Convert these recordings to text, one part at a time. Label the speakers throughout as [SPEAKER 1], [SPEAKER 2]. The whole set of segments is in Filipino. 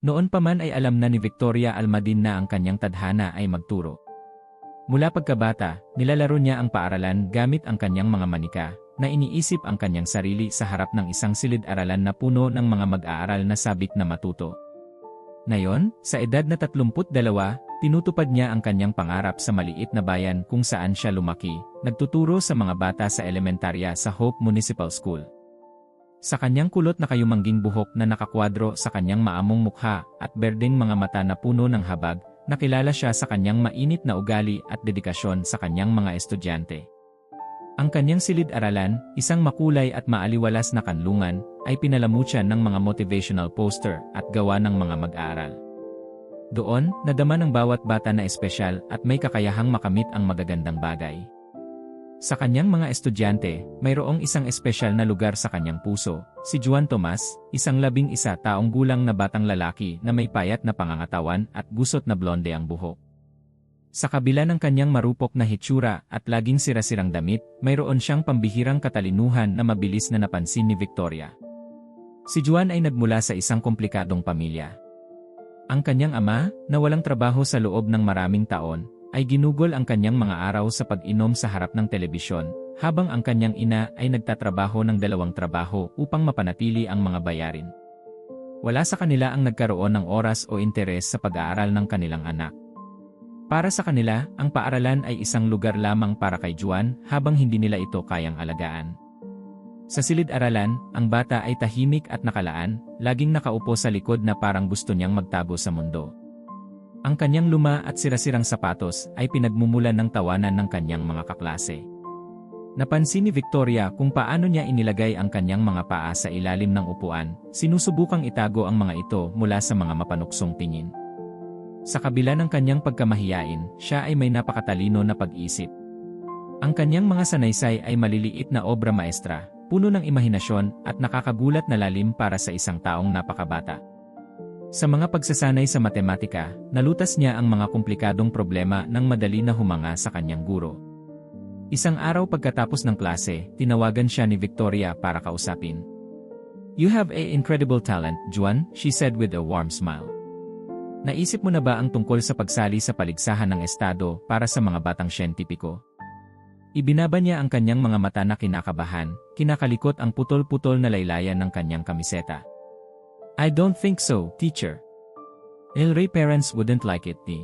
[SPEAKER 1] Noon pa man ay alam na ni Victoria Almadin na ang kanyang tadhana ay magturo. Mula pagkabata, nilalaro niya ang paaralan gamit ang kanyang mga manika, na iniisip ang kanyang sarili sa harap ng isang silid-aralan na puno ng mga mag-aaral na sabik na matuto. Ngayon, sa edad na 32, tinutupad niya ang kanyang pangarap sa maliit na bayan kung saan siya lumaki, nagtuturo sa mga bata sa elementarya sa Hope Municipal School. Sa kanyang kulot na kayumangging buhok na nakakwadro sa kanyang maamong mukha at berdeng mga mata na puno ng habag, nakilala siya sa kanyang mainit na ugali at dedikasyon sa kanyang mga estudyante. Ang kanyang silid-aralan, isang makulay at maaliwalas na kanlungan, ay pinalamutyan ng mga motivational poster at gawa ng mga mag-aaral. Doon, nadama ng bawat bata na espesyal at may kakayahang makamit ang magagandang bagay. Sa kanyang mga estudyante, mayroong isang espesyal na lugar sa kanyang puso, si Juan Tomas, isang labing isa taong gulang na batang lalaki na may payat na pangangatawan at gusot na blonde ang buhok. Sa kabila ng kanyang marupok na hitsura at laging sirasirang damit, mayroon siyang pambihirang katalinuhan na mabilis na napansin ni Victoria. Si Juan ay nagmula sa isang komplikadong pamilya. Ang kanyang ama, na walang trabaho sa loob ng maraming taon, ay ginugol ang kanyang mga araw sa pag-inom sa harap ng telebisyon, habang ang kanyang ina ay nagtatrabaho ng dalawang trabaho upang mapanatili ang mga bayarin. Wala sa kanila ang nagkaroon ng oras o interes sa pag-aaral ng kanilang anak. Para sa kanila, ang paaralan ay isang lugar lamang para kay Juan habang hindi nila ito kayang alagaan. Sa silid-aralan, ang bata ay tahimik at nakalaan, laging nakaupo sa likod na parang gusto niyang magtago sa mundo. Ang kanyang luma at sirasirang sapatos ay pinagmumulan ng tawanan ng kanyang mga kaklase. Napansin ni Victoria kung paano niya inilagay ang kanyang mga paa sa ilalim ng upuan, sinusubukang itago ang mga ito mula sa mga mapanuksong tingin. Sa kabila ng kanyang pagkamahiyain, siya ay may napakatalino na pag-isip. Ang kanyang mga sanaysay ay maliliit na obra maestra, puno ng imahinasyon at nakakagulat na lalim para sa isang taong napakabata. Sa mga pagsasanay sa matematika, nalutas niya ang mga komplikadong problema ng madali na humanga sa kanyang guro. Isang araw pagkatapos ng klase, tinawagan siya ni Victoria para kausapin. You have a incredible talent, Juan, she said with a warm smile. Naisip mo na ba ang tungkol sa pagsali sa paligsahan ng estado para sa mga batang siyentipiko? Ibinaba niya ang kanyang mga mata na kinakabahan, kinakalikot ang putol-putol na laylayan ng kanyang kamiseta. I don't think so, teacher. El Rey parents wouldn't like it, di.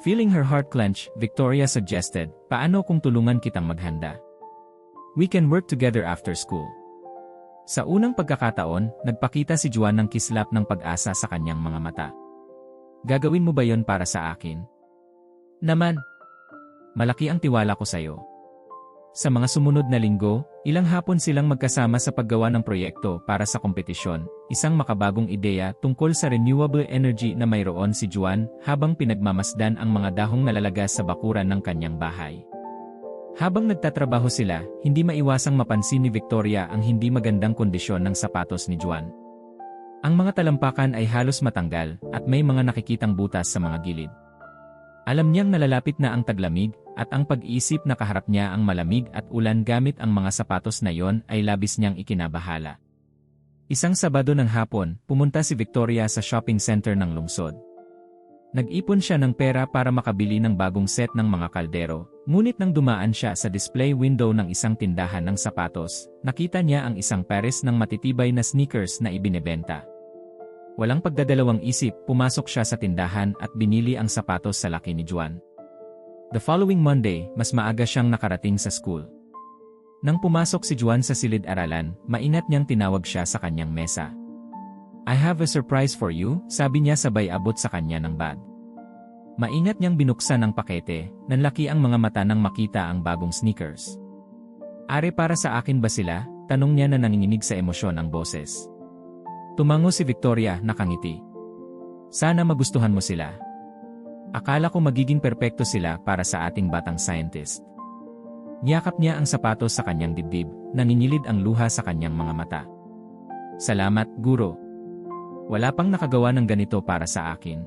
[SPEAKER 1] Feeling her heart clench, Victoria suggested, paano kung tulungan kitang maghanda? We can work together after school. Sa unang pagkakataon, nagpakita si Juan ng kislap ng pag-asa sa kanyang mga mata. Gagawin mo ba yon para sa akin? Naman. Malaki ang tiwala ko sa'yo. Sa mga sumunod na linggo, ilang hapon silang magkasama sa paggawa ng proyekto para sa kompetisyon, isang makabagong ideya tungkol sa renewable energy na mayroon si Juan habang pinagmamasdan ang mga dahong nalalagas sa bakuran ng kanyang bahay. Habang nagtatrabaho sila, hindi maiwasang mapansin ni Victoria ang hindi magandang kondisyon ng sapatos ni Juan. Ang mga talampakan ay halos matanggal at may mga nakikitang butas sa mga gilid. Alam niyang nalalapit na ang taglamig at ang pag-isip na kaharap niya ang malamig at ulan gamit ang mga sapatos na yon ay labis niyang ikinabahala. Isang Sabado ng hapon, pumunta si Victoria sa shopping center ng lungsod. Nag-ipon siya ng pera para makabili ng bagong set ng mga kaldero, ngunit nang dumaan siya sa display window ng isang tindahan ng sapatos, nakita niya ang isang pares ng matitibay na sneakers na ibinebenta. Walang pagdadalawang isip, pumasok siya sa tindahan at binili ang sapatos sa laki ni Juan. The following Monday, mas maaga siyang nakarating sa school. Nang pumasok si Juan sa silid-aralan, maingat niyang tinawag siya sa kanyang mesa. I have a surprise for you, sabi niya sabay abot sa kanya ng bag. Maingat niyang binuksan ang pakete, nanlaki ang mga mata nang makita ang bagong sneakers. Are para sa akin ba sila? Tanong niya na nanginginig sa emosyon ang boses. Tumango si Victoria, nakangiti. Sana magustuhan mo sila. Akala ko magiging perpekto sila para sa ating batang scientist. Niyakap niya ang sapatos sa kanyang dibdib, naninilid ang luha sa kanyang mga mata. Salamat, guro. Wala pang nakagawa ng ganito para sa akin.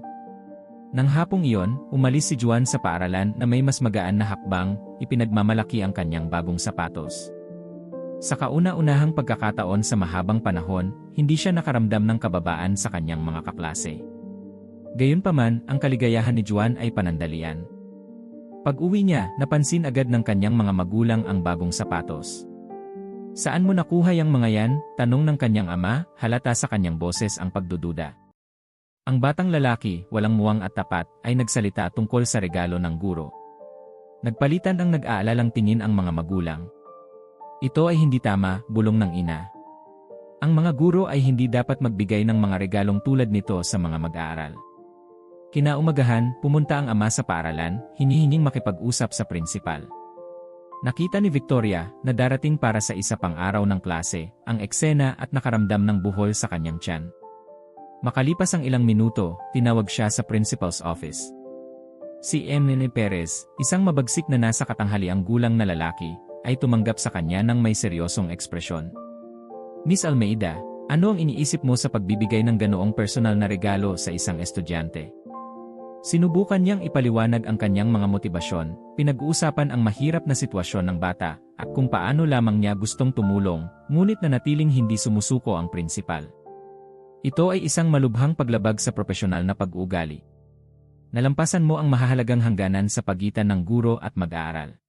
[SPEAKER 1] Nang hapong iyon, umalis si Juan sa paaralan na may mas magaan na hakbang, ipinagmamalaki ang kanyang bagong sapatos. Sa kauna-unahang pagkakataon sa mahabang panahon, hindi siya nakaramdam ng kababaan sa kanyang mga kaklase. Gayunpaman, ang kaligayahan ni Juan ay panandalian. Pag-uwi niya, napansin agad ng kanyang mga magulang ang bagong sapatos. Saan mo nakuha yung mga yan? Tanong ng kanyang ama, halata sa kanyang boses ang pagdududa. Ang batang lalaki, walang muwang at tapat, ay nagsalita tungkol sa regalo ng guro. Nagpalitan ang nag-aalalang tingin ang mga magulang. Ito ay hindi tama, bulong ng ina. Ang mga guro ay hindi dapat magbigay ng mga regalong tulad nito sa mga mag-aaral. Kinaumagahan, pumunta ang ama sa paaralan, hinihinging makipag-usap sa prinsipal. Nakita ni Victoria na darating para sa isa pang araw ng klase, ang eksena at nakaramdam ng buhol sa kanyang tiyan. Makalipas ang ilang minuto, tinawag siya sa principal's office. Si Emily Perez, isang mabagsik na nasa katanghaliang gulang na lalaki, ay tumanggap sa kanya ng may seryosong ekspresyon. Miss Almeida, ano ang iniisip mo sa pagbibigay ng ganoong personal na regalo sa isang estudyante? Sinubukan niyang ipaliwanag ang kanyang mga motibasyon, pinag-uusapan ang mahirap na sitwasyon ng bata, at kung paano lamang niya gustong tumulong, ngunit na natiling hindi sumusuko ang prinsipal. Ito ay isang malubhang paglabag sa profesional na pag-uugali. Nalampasan mo ang mahahalagang hangganan sa pagitan ng guro at mag-aaral.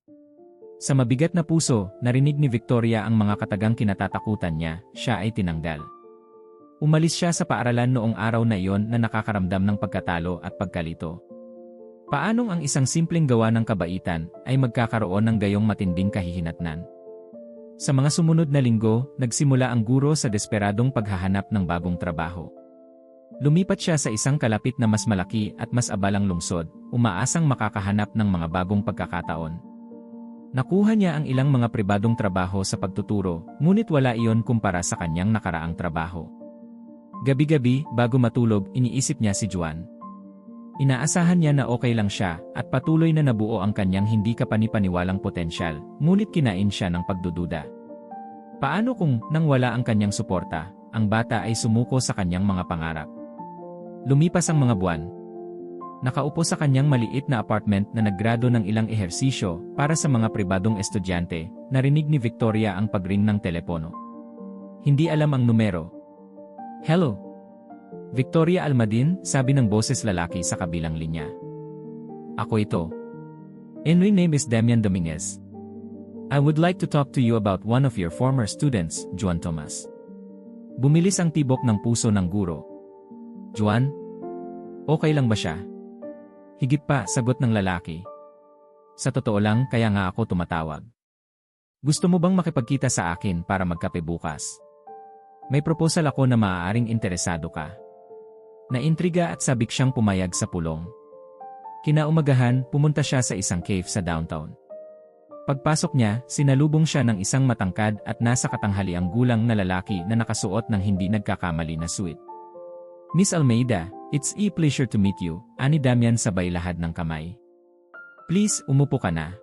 [SPEAKER 1] Sa mabigat na puso, narinig ni Victoria ang mga katagang kinatatakutan niya, siya ay tinanggal. Umalis siya sa paaralan noong araw na iyon na nakakaramdam ng pagkatalo at pagkalito. Paanong ang isang simpleng gawa ng kabaitan ay magkakaroon ng gayong matinding kahihinatnan? Sa mga sumunod na linggo, nagsimula ang guro sa desperadong paghahanap ng bagong trabaho. Lumipat siya sa isang kalapit na mas malaki at mas abalang lungsod, umaasang makakahanap ng mga bagong pagkakataon. Nakuha niya ang ilang mga pribadong trabaho sa pagtuturo, ngunit wala iyon kumpara sa kanyang nakaraang trabaho. Gabi-gabi, bago matulog, iniisip niya si Juan. Inaasahan niya na okay lang siya, at patuloy na nabuo ang kanyang hindi kapanipaniwalang potensyal, ngunit kinain siya ng pagdududa. Paano kung, nang wala ang kanyang suporta, ang bata ay sumuko sa kanyang mga pangarap? Lumipas ang mga buwan. Nakaupo sa kanyang maliit na apartment na naggrado ng ilang ehersisyo para sa mga pribadong estudyante, narinig ni Victoria ang pagring ng telepono. Hindi alam ang numero, Hello. Victoria Almadin, sabi ng boses lalaki sa kabilang linya. Ako ito. And my name is Damian Dominguez. I would like to talk to you about one of your former students, Juan Tomas. Bumilis ang tibok ng puso ng guro. Juan? Okay lang ba siya? Higit pa, sagot ng lalaki. Sa totoo lang, kaya nga ako tumatawag. Gusto mo bang makipagkita sa akin para magkape bukas? May proposal ako na maaaring interesado ka. Naintriga at sabik siyang pumayag sa pulong. Kinaumagahan, pumunta siya sa isang cave sa downtown. Pagpasok niya, sinalubong siya ng isang matangkad at nasa katanghaliang gulang na lalaki na nakasuot ng hindi nagkakamali na suit. Miss Almeida, it's a pleasure to meet you, ani Damian sabay lahad ng kamay. Please, umupo ka na.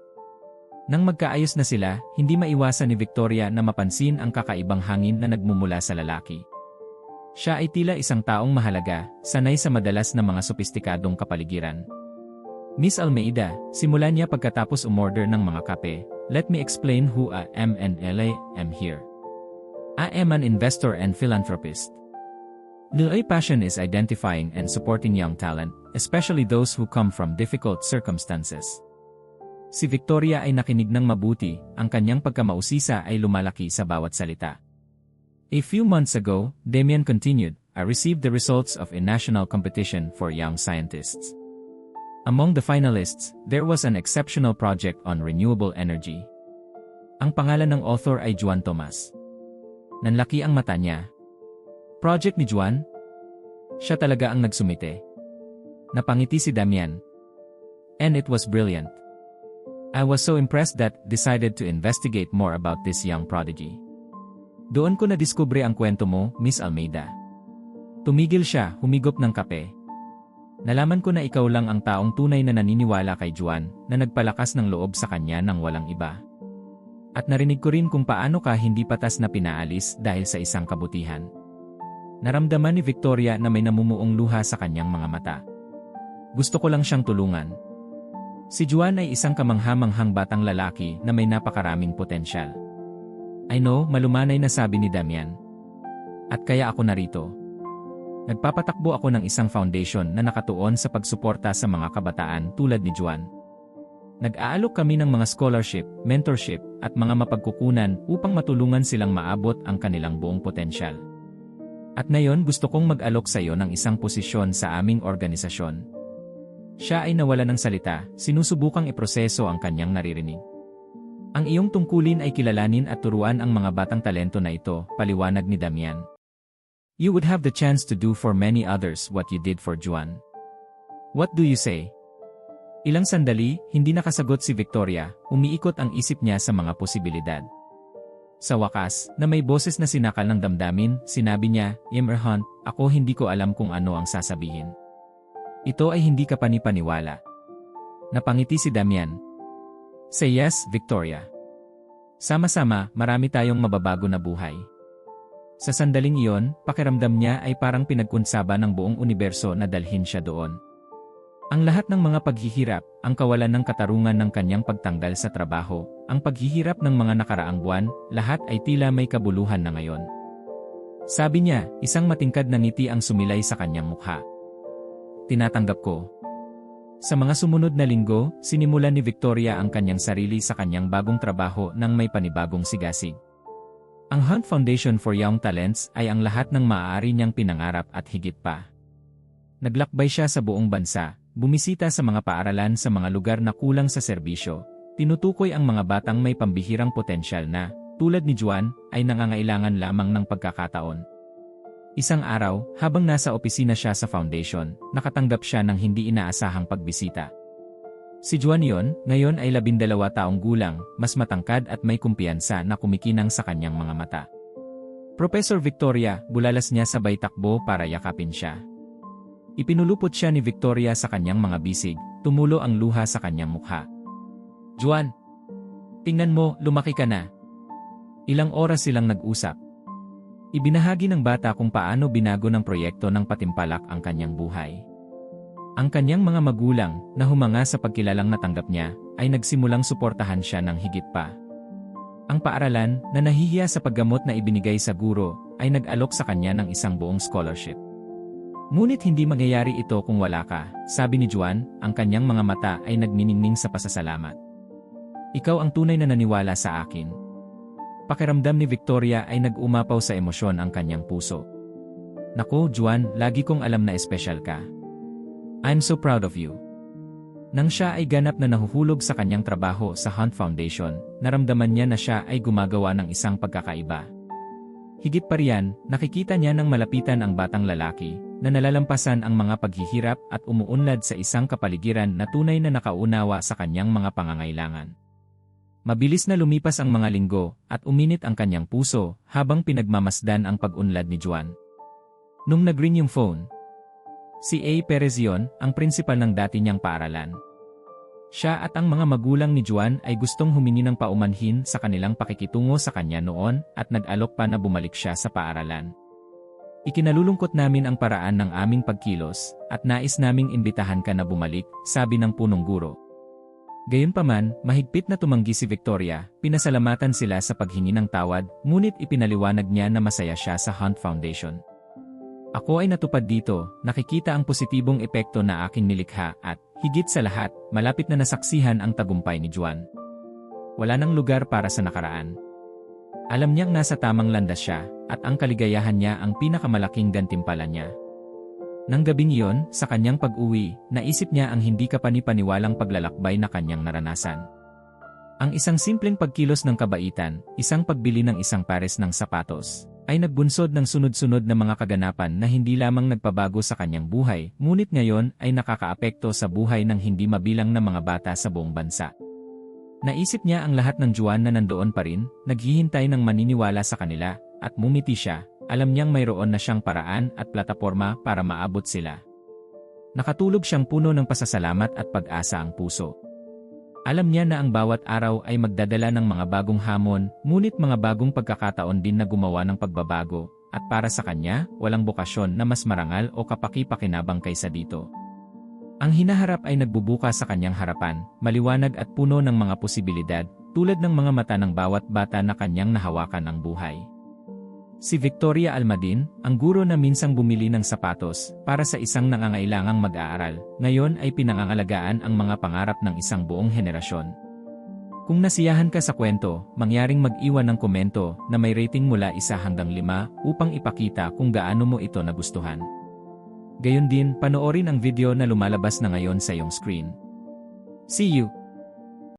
[SPEAKER 1] Nang magkaayos na sila, hindi maiwasan ni Victoria na mapansin ang kakaibang hangin na nagmumula sa lalaki. Siya ay tila isang taong mahalaga, sanay sa madalas na mga sopistikadong kapaligiran. Miss Almeida, simulan niya pagkatapos umorder ng mga kape, let me explain who I am and LA am here. I am an investor and philanthropist. My passion is identifying and supporting young talent, especially those who come from difficult circumstances. Si Victoria ay nakinig ng mabuti, ang kanyang pagkamausisa ay lumalaki sa bawat salita. A few months ago, Damian continued, I received the results of a national competition for young scientists. Among the finalists, there was an exceptional project on renewable energy. Ang pangalan ng author ay Juan Tomas. Nanlaki ang mata niya. Project ni Juan? Siya talaga ang nagsumite. Napangiti si Damian. And it was brilliant. I was so impressed that decided to investigate more about this young prodigy. Doon ko na-discover ang kwento mo, Miss Almeida. Tumigil siya, humigop ng kape. Nalaman ko na ikaw lang ang taong tunay na naniniwala kay Juan na nagpalakas ng loob sa kanya ng walang iba. At narinig ko rin kung paano ka hindi patas na pinaalis dahil sa isang kabutihan. Naramdaman ni Victoria na may namumuong luha sa kanyang mga mata. Gusto ko lang siyang tulungan, Si Juan ay isang kamanghamanghang batang lalaki na may napakaraming potensyal. I know, malumanay na sabi ni Damian. At kaya ako narito. Nagpapatakbo ako ng isang foundation na nakatuon sa pagsuporta sa mga kabataan tulad ni Juan. Nag-aalok kami ng mga scholarship, mentorship, at mga mapagkukunan upang matulungan silang maabot ang kanilang buong potensyal. At ngayon gusto kong mag-alok sa iyo ng isang posisyon sa aming organisasyon. Siya ay nawala ng salita, sinusubukang iproseso ang kanyang naririnig. Ang iyong tungkulin ay kilalanin at turuan ang mga batang talento na ito, paliwanag ni Damian. You would have the chance to do for many others what you did for Juan. What do you say? Ilang sandali, hindi nakasagot si Victoria, umiikot ang isip niya sa mga posibilidad. Sa wakas, na may boses na sinakal ng damdamin, sinabi niya, Emerhunt, ako hindi ko alam kung ano ang sasabihin. Ito ay hindi ka panipaniwala. Napangiti si Damian. Say yes, Victoria. Sama-sama, marami tayong mababago na buhay. Sa sandaling iyon, pakiramdam niya ay parang pinagkunsaba ng buong universo na dalhin siya doon. Ang lahat ng mga paghihirap, ang kawalan ng katarungan ng kanyang pagtanggal sa trabaho, ang paghihirap ng mga nakaraang buwan, lahat ay tila may kabuluhan na ngayon. Sabi niya, isang matingkad na ngiti ang sumilay sa kanyang mukha. Tinatanggap ko. Sa mga sumunod na linggo, sinimulan ni Victoria ang kanyang sarili sa kanyang bagong trabaho nang may panibagong sigasig. Ang Hunt Foundation for Young Talents ay ang lahat ng maaari niyang pinangarap at higit pa. Naglakbay siya sa buong bansa, bumisita sa mga paaralan sa mga lugar na kulang sa serbisyo, tinutukoy ang mga batang may pambihirang potensyal na, tulad ni Juan, ay nangangailangan lamang ng pagkakataon. Isang araw, habang nasa opisina siya sa foundation, nakatanggap siya ng hindi inaasahang pagbisita. Si Juan yon, ngayon ay labindalawa taong gulang, mas matangkad at may kumpiyansa na kumikinang sa kanyang mga mata. Professor Victoria, bulalas niya sabay takbo para yakapin siya. Ipinulupot siya ni Victoria sa kanyang mga bisig, tumulo ang luha sa kanyang mukha. Juan! Tingnan mo, lumaki ka na. Ilang oras silang nag-usap. Ibinahagi ng bata kung paano binago ng proyekto ng patimpalak ang kanyang buhay. Ang kanyang mga magulang, na humanga sa pagkilalang natanggap niya, ay nagsimulang suportahan siya ng higit pa. Ang paaralan, na nahihiya sa paggamot na ibinigay sa guro, ay nag-alok sa kanya ng isang buong scholarship. Ngunit hindi mangyayari ito kung wala ka, sabi ni Juan, ang kanyang mga mata ay nagniningning sa pasasalamat. Ikaw ang tunay na naniwala sa akin. Pakiramdam ni Victoria ay nag-umapaw sa emosyon ang kanyang puso. Nako, Juan, lagi kong alam na espesyal ka. I'm so proud of you. Nang siya ay ganap na nahuhulog sa kanyang trabaho sa Hunt Foundation, naramdaman niya na siya ay gumagawa ng isang pagkakaiba. Higit pa riyan, nakikita niya nang malapitan ang batang lalaki, na nalalampasan ang mga paghihirap at umuunlad sa isang kapaligiran na tunay na nakaunawa sa kanyang mga pangangailangan. Mabilis na lumipas ang mga linggo, at uminit ang kanyang puso, habang pinagmamasdan ang pag-unlad ni Juan. Nung nag-ring yung phone, Si A. Perez yon, ang prinsipal ng dati niyang paaralan. Siya at ang mga magulang ni Juan ay gustong humingi ng paumanhin sa kanilang pakikitungo sa kanya noon at nag-alok pa na bumalik siya sa paaralan. Ikinalulungkot namin ang paraan ng aming pagkilos at nais naming imbitahan ka na bumalik, sabi ng punong guro. Gayunpaman, mahigpit na tumanggi si Victoria, pinasalamatan sila sa paghingi ng tawad, ngunit ipinaliwanag niya na masaya siya sa Hunt Foundation. Ako ay natupad dito, nakikita ang positibong epekto na aking nilikha at, higit sa lahat, malapit na nasaksihan ang tagumpay ni Juan. Wala nang lugar para sa nakaraan. Alam niyang nasa tamang landas siya, at ang kaligayahan niya ang pinakamalaking gantimpala niya. Nang gabing iyon, sa kanyang pag-uwi, naisip niya ang hindi kapanipaniwalang paglalakbay na kanyang naranasan. Ang isang simpleng pagkilos ng kabaitan, isang pagbili ng isang pares ng sapatos, ay nagbunsod ng sunod-sunod na mga kaganapan na hindi lamang nagpabago sa kanyang buhay, ngunit ngayon ay nakakaapekto sa buhay ng hindi mabilang na mga bata sa buong bansa. Naisip niya ang lahat ng Juan na nandoon pa rin, naghihintay ng maniniwala sa kanila, at mumiti siya, alam niyang mayroon na siyang paraan at plataporma para maabot sila. Nakatulog siyang puno ng pasasalamat at pag-asa ang puso. Alam niya na ang bawat araw ay magdadala ng mga bagong hamon, ngunit mga bagong pagkakataon din na gumawa ng pagbabago, at para sa kanya, walang bokasyon na mas marangal o kapaki-pakinabang kaysa dito. Ang hinaharap ay nagbubuka sa kanyang harapan, maliwanag at puno ng mga posibilidad, tulad ng mga mata ng bawat bata na kanyang nahawakan ang buhay. Si Victoria Almadin, ang guro na minsang bumili ng sapatos para sa isang nangangailangang mag-aaral, ngayon ay pinangangalagaan ang mga pangarap ng isang buong henerasyon. Kung nasiyahan ka sa kwento, mangyaring mag-iwan ng komento na may rating mula isa hanggang lima upang ipakita kung gaano mo ito nagustuhan. Gayon din, panoorin ang video na lumalabas na ngayon sa iyong screen. See you!